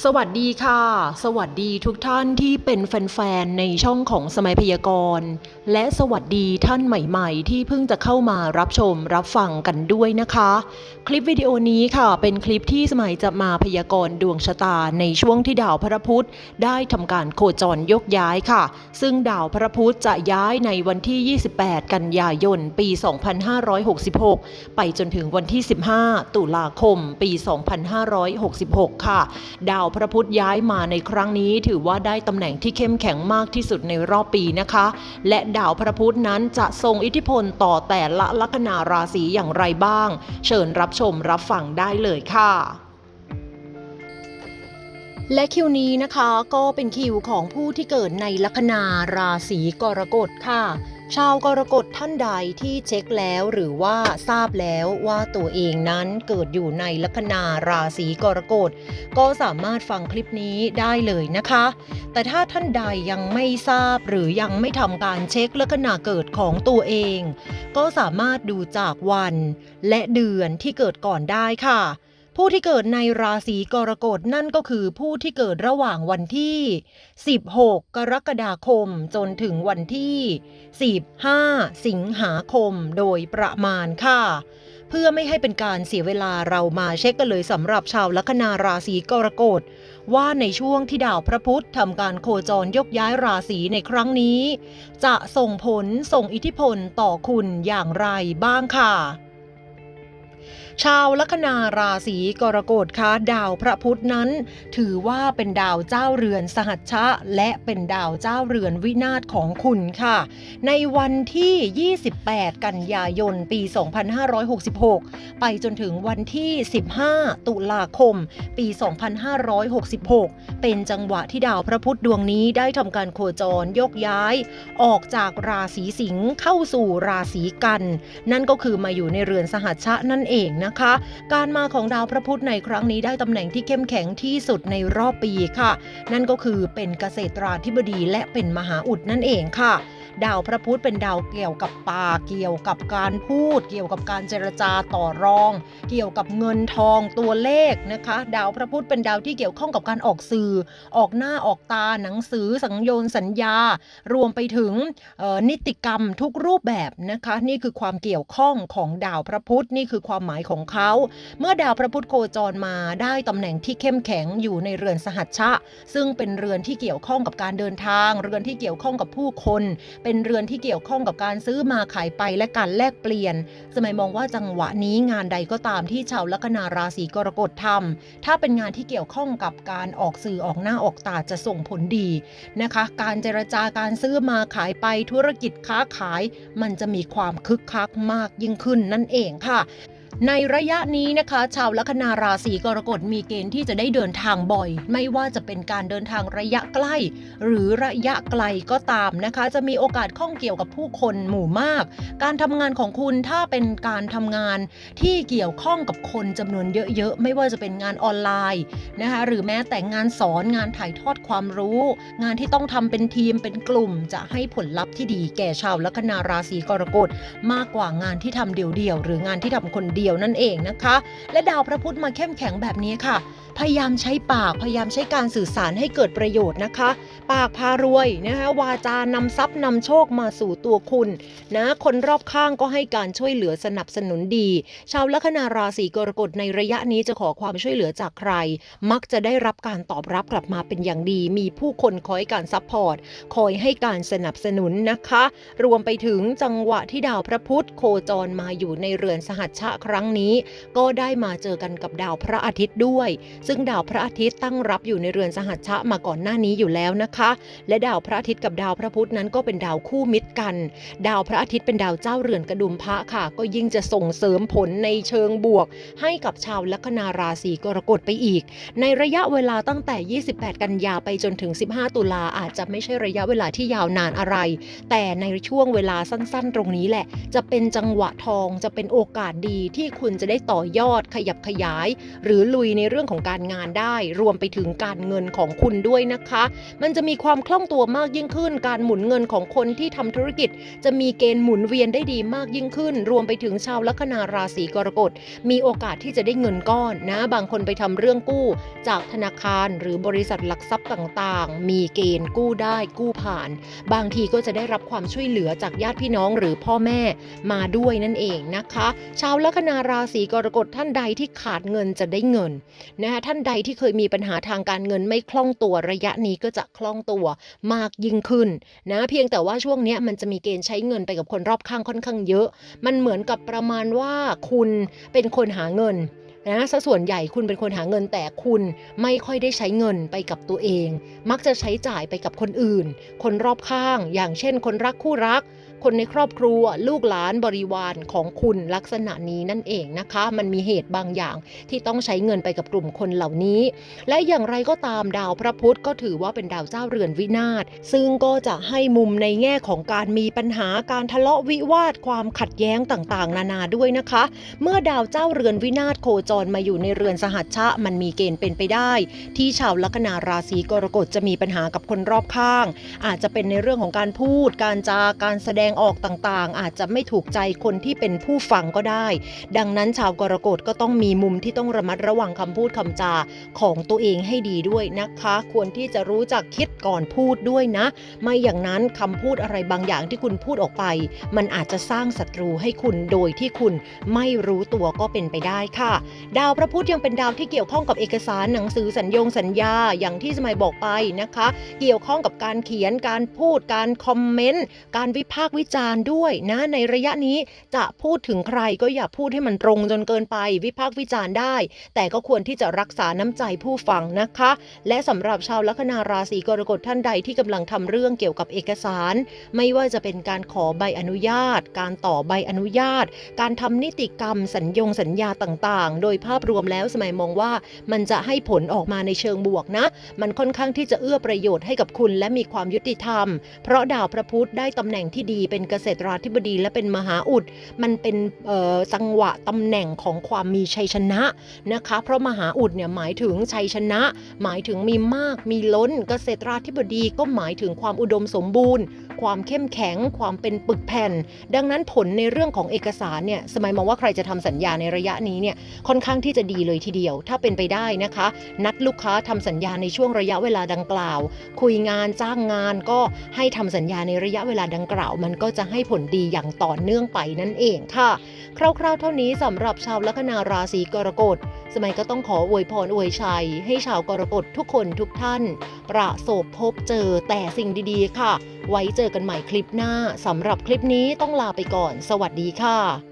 สวัสดีค่ะ สวัสดีทุกท่านที่เป็นแฟนๆ ในช่องของสมัยพยากรณ์ และสวัสดีท่านใหม่ๆ ที่เพิ่งจะเข้ามารับชมรับฟังกันด้วยนะคะ คลิปวิดีโอนี้ค่ะ เป็นคลิปที่สมัยจะมาพยากรณ์ดวงชะตาในช่วงที่ดาวพระพุธได้ทำการโคจรยกย้ายค่ะ ซึ่งดาวพระพุธจะย้ายในวันที่ 28 กันยายน ปี 2566 ไปจนถึงวันที่ 15 ตุลาคม ปี 2566 ค่ะ ดาวาวพระพุธย้ายมาในครั้งนี้ถือว่าได้ตำแหน่งที่เข้มแข็งมากที่สุดในรอบปีนะคะ และดาวพระพุธนั้นจะทรงอิทธิพลต่อแต่ละลัคนาราศีอย่างไรบ้าง เชิญรับชมรับฟังได้เลยค่ะและคิวนี้นะคะก็เป็นคิวของผู้ที่เกิดในลัคนาราศีกรกฎค่ะ ชาวกรกฎท่านใดที่เช็คแล้วหรือว่าทราบแล้วว่าตัวเองนั้นเกิดอยู่ในลัคนาราศีกรกฎก็สามารถฟังคลิปนี้ได้เลยนะคะ แต่ถ้าท่านใดยังไม่ทราบหรือยังไม่ทำการเช็คลัคนาเกิดของตัวเอง ก็สามารถดูจากวัน และเดือนที่เกิดก่อนได้ค่ะ ผู้ที่เกิดในราศีกรกฎนั่นก็คือผู้ที่เกิดระหว่างวันที่ 16 กรกฎาคมจนถึงวันที่ 15 สิงหาคมโดยประมาณค่ะ เพื่อไม่ให้เป็นการเสียเวลาเรามาเช็คกันเลยสำหรับชาวลัคนาราศีกรกฎว่าในช่วงที่ดาวพระพุธทำการโคจรยกย้ายราศีในครั้งนี้ จะส่งผลส่งอิทธิพลต่อคุณอย่างไรบ้างค่ะ ชาวลัคนาราศีกรกฎคะดาวพระพุธนั้น ถือว่าเป็นดาวเจ้าเรือนสหัชชะ และเป็นดาวเจ้าเรือนวินาศของคุณค่ะ ในวันที่ 28 กันยายน ปี 2566 ไปจนถึงวันที่ 15 ตุลาคม ปี 2566 เป็นจังหวะที่ดาวพระพุธดวงนี้ได้ทำการโคจรยกย้าย ออกจากราศีสิงห์เข้าสู่ราศีกัน นั่นก็คือมาอยู่ในเรือนสหัชชะนั่นเองนะคะ การมาของดาวพระพุธในครั้งนี้ได้ตำแหน่งที่เข้มแข็งที่สุดในรอบปีค่ะ นั่นก็คือเป็นเกษตราธิบดีและเป็นมหาอุดนั่นเองค่ะ ดาวพระพุธเป็นดาวเกี่ยวกับปากเกี่ยวกับการพูด เกี่ยวกับการเจรจาต่อรอง เกี่ยวกับเงินทองตัวเลขนะคะ ดาวพระพุธเป็นดาวที่เกี่ยวข้องกับการออกสื่อ ออกหน้าออกตาหนังสือสังโยนสัญญา รวมไปถึงนิติกรรมทุกรูปแบบนะคะ นี่คือความเกี่ยวข้องของดาวพระพุธนี่คือความหมายของเขา เมื่อดาวพระพุธโคจรมาได้ตำแหน่งที่เข้มแข็งอยู่ในเรือนสหัชชะ ซึ่งเป็นเรือนที่เกี่ยวข้องกับการเดินทาง เรือนที่เกี่ยวข้องกับผู้คนเป็นเรือนที่เกี่ยวข้องกับการซื้อมาขายไปและการแลกเปลี่ยน สมัยมองว่าจังหวะนี้งานใดก็ตามที่ชาวลัคนาราศีกรกฎทำถ้าเป็นงานที่เกี่ยวข้องกับการออกสื่อออกหน้าออกตาจะส่งผลดีนะคะ การเจรจาการซื้อมาขายไปธุรกิจค้าขาย มันจะมีความคึกคักมากยิ่งขึ้นนั่นเองค่ะ ในระยะนี้นะคะ ชาวลัคนาราศีกรกฎมีเกณฑ์ที่จะได้เดินทางบ่อย ไม่ว่าจะเป็นการเดินทางระยะใกล้ หรือระยะไกลก็ตามนะคะ จะมีโอกาสข้องเกี่ยวกับผู้คนหมู่มาก การทำงานของคุณถ้าเป็นการทำงานที่เกี่ยวข้องกับคนจำนวนเยอะๆ ไม่ว่าจะเป็นงานออนไลน์นะคะหรือแม้แต่งานสอนงานถ่ายทอดความรู้ งานที่ต้องทำเป็นทีมเป็นกลุ่ม จะให้ผลลัพธ์ที่ดีแก่ชาวลัคนาราศีกรกฎมากกว่างานที่ทำเดี่ยวๆหรืองานที่ทำคนเดียวนั่นเองนะคะ และดาวพระพุธมาเข้มแข็งแบบนี้ค่ะ พยายามใช้ปากพยายามใช้การสื่อสารให้เกิดประโยชน์นะคะ ปากพารวยนะคะวาจานำทรัพย์นำโชคมาสู่ตัวคุณนะคนรอบข้างก็ให้การช่วยเหลือสนับสนุนดี ชาวลัคนาราศีกรกฎในระยะนี้จะขอความช่วยเหลือจากใคร มักจะได้รับการตอบรับกลับมาเป็นอย่างดี มีผู้คนคอยการซัพพอร์ตคอยให้การสนับสนุนนะคะ รวมไปถึงจังหวะที่ดาวพระพุธโคจรมาอยู่ในเรือนสหัชชะครั้งนี้ ก็ได้มาเจอกันกับดาวพระอาทิตย์ด้วย ซึ่งดาวพระอาทิตย์ตั้งรับอยู่ในเรือนสหัชชะมาก่อนหน้านี้อยู่แล้วนะคะ และดาวพระอาทิตย์กับดาวพระพุธนั้นก็เป็นดาวคู่มิตรกัน ดาวพระอาทิตย์เป็นดาวเจ้าเรือนกระดุมพระค่ะ ก็ยิ่งจะส่งเสริมผลในเชิงบวก ให้กับชาวลัคนาราศีกรกฎไปอีก ในระยะเวลาตั้งแต่ 28 กันยาไปจนถึง 15 ตุลาอาจจะไม่ใช่ระยะเวลาที่ยาวนานอะไร แต่ในช่วงเวลาสั้นๆ ตรงนี้แหละ จะเป็นจังหวะทองจะเป็นโอกาสดีที่ที่คุณจะได้ต่อยอดขยับขยาย หรือลุยในเรื่องของการงานได้ รวมไปถึงการเงินของคุณด้วยนะคะ มันจะมีความคล่องตัวมากยิ่งขึ้น การหมุนเงินของคนที่ทำธุรกิจ จะมีเกณฑ์หมุนเวียนได้ดีมากยิ่งขึ้น รวมไปถึงชาวลัคนาราศีกรกฎมีโอกาสที่จะได้เงินก้อนนะ บางคนไปทำเรื่องกู้ จากธนาคารหรือบริษัทหลักทรัพย์ต่างๆ มีเกณฑ์กู้ได้กู้ผ่าน บางทีก็จะได้รับความช่วยเหลือจากญาติพี่น้องหรือพ่อแม่มาด้วยนั่นเองนะคะ ชาวลัคนาราศีกรกฎท่านใดที่ขาดเงินจะได้เงินนะคะท่านใดที่เคยมีปัญหาทางการเงินไม่คล่องตัวระยะนี้ก็จะคล่องตัวมากยิ่งขึ้นนะเพียงแต่ว่าช่วงนี้มันจะมีเกณฑ์ใช้เงินไปกับคนรอบข้างค่อนข้างเยอะ มันเหมือนกับประมาณว่าคุณเป็นคนหาเงินนะซะส่วนใหญ่คุณเป็นคนหาเงินแต่คุณไม่ค่อยได้ใช้เงินไปกับตัวเอง มักจะใช้จ่ายไปกับคนอื่น คนรอบข้าง อย่างเช่น คนรักคู่รัก คนในครอบครัวลูกหลานบริวารของคุณลักษณะนี้นั่นเองนะคะ มันมีเหตุบางอย่างที่ต้องใช้เงินไปกับกลุ่มคนเหล่านี้ และอย่างไรก็ตามดาวพระพุธก็ถือว่าเป็นดาวเจ้าเรือนวินาศซึ่งก็จะให้มุมในแง่ของการมีปัญหาการทะเลาะวิวาทความขัดแย้งต่างๆ นานาด้วยนะคะ เมื่อดาวเจ้าเรือนวินาศโคจรมาอยู่ในเรือนสหัชชะมันมีเกณฑ์เป็นไปได้ ที่ชาวลัคนาราศีกรกฎจะมีปัญหากับคนรอบข้าง อาจจะเป็นในเรื่องของการพูด การจาการแสดงออกต่างๆ อาจจะไม่ถูกใจคนที่เป็นผู้ฟังก็ได้ ดังนั้นชาวกรกฎก็ต้องมีมุมที่ต้องระมัดระวังคำพูดคำจาของตัวเองให้ดีด้วยนะคะ ควรที่จะรู้จักคิดก่อนพูดด้วยนะ ไม่อย่างนั้นคำพูดอะไรบางอย่างที่คุณพูดออกไป มันอาจจะสร้างศัตรูให้คุณโดยที่คุณไม่รู้ตัวก็เป็นไปได้ค่ะ ดาวพระพุธยังเป็นดาวที่เกี่ยวข้องกับเอกสารหนังสือสัญญงสัญญาอย่างที่สมัยบอกไปนะคะ เกี่ยวข้องกับการเขียนการพูดการคอมเมนต์การวิพากษ์วิิจารณ์ด้วยนะในระยะนี้จะพูดถึงใครก็อย่าพูดให้มันตรงจนเกินไปวิพากษ์วิจารณ์ได้ แต่ก็ควรที่จะรักษาน้ำใจผู้ฟังนะคะ และสำหรับชาวลัคนาราศีกรกฎท่านใดที่กำลังทำเรื่องเกี่ยวกับเอกสาร ไม่ว่าจะเป็นการขอใบอนุญาต การต่อใบอนุญาต การทำนิติกรรมสัญญงสัญญาต่างๆ โดยภาพรวมแล้วสมัยมองว่ามันจะให้ผลออกมาในเชิงบวกนะ มันค่อนข้างที่จะเอื้อประโยชน์ให้กับคุณและมีความยุติธรรม เพราะดาวพระพุธได้ตำแหน่งที่ดีเป็นเกษตราธิบดีและเป็นมหาอุด มันเป็นจังหวะตำแหน่งของความมีชัยชนะนะคะ เพราะมหาอุดเนี่ยหมายถึงชัยชนะ หมายถึงมีมากมีล้น เกษตราธิบดีก็หมายถึงความอุดมสมบูรณ์ ความเข้มแข็ง ความเป็นปึกแผ่น ดังนั้นผลในเรื่องของเอกสารเนี่ยสมัยมองว่าใครจะทำสัญญาในระยะนี้เนี่ยค่อนข้างที่จะดีเลยทีเดียว ถ้าเป็นไปได้นะคะ นัดลูกค้าทำสัญญาในช่วงระยะเวลาดังกล่าว คุยงานจ้างงานก็ให้ทำสัญญาในระยะเวลาดังกล่าวมันก็จะให้ผลดีอย่างต่อเนื่องไปนั่นเองค่ะ คร่าวๆ เท่านี้สำหรับชาวลัคนาราศีกรกฎ สมัยก็ต้องขออวยพรอวยชัย ให้ชาวกรกฎทุกคนทุกท่าน ประสบพบเจอแต่สิ่งดีๆ ค่ะ ไว้เจอกันใหม่คลิปหน้าสำหรับคลิปนี้ต้องลาไปก่อน สวัสดีค่ะ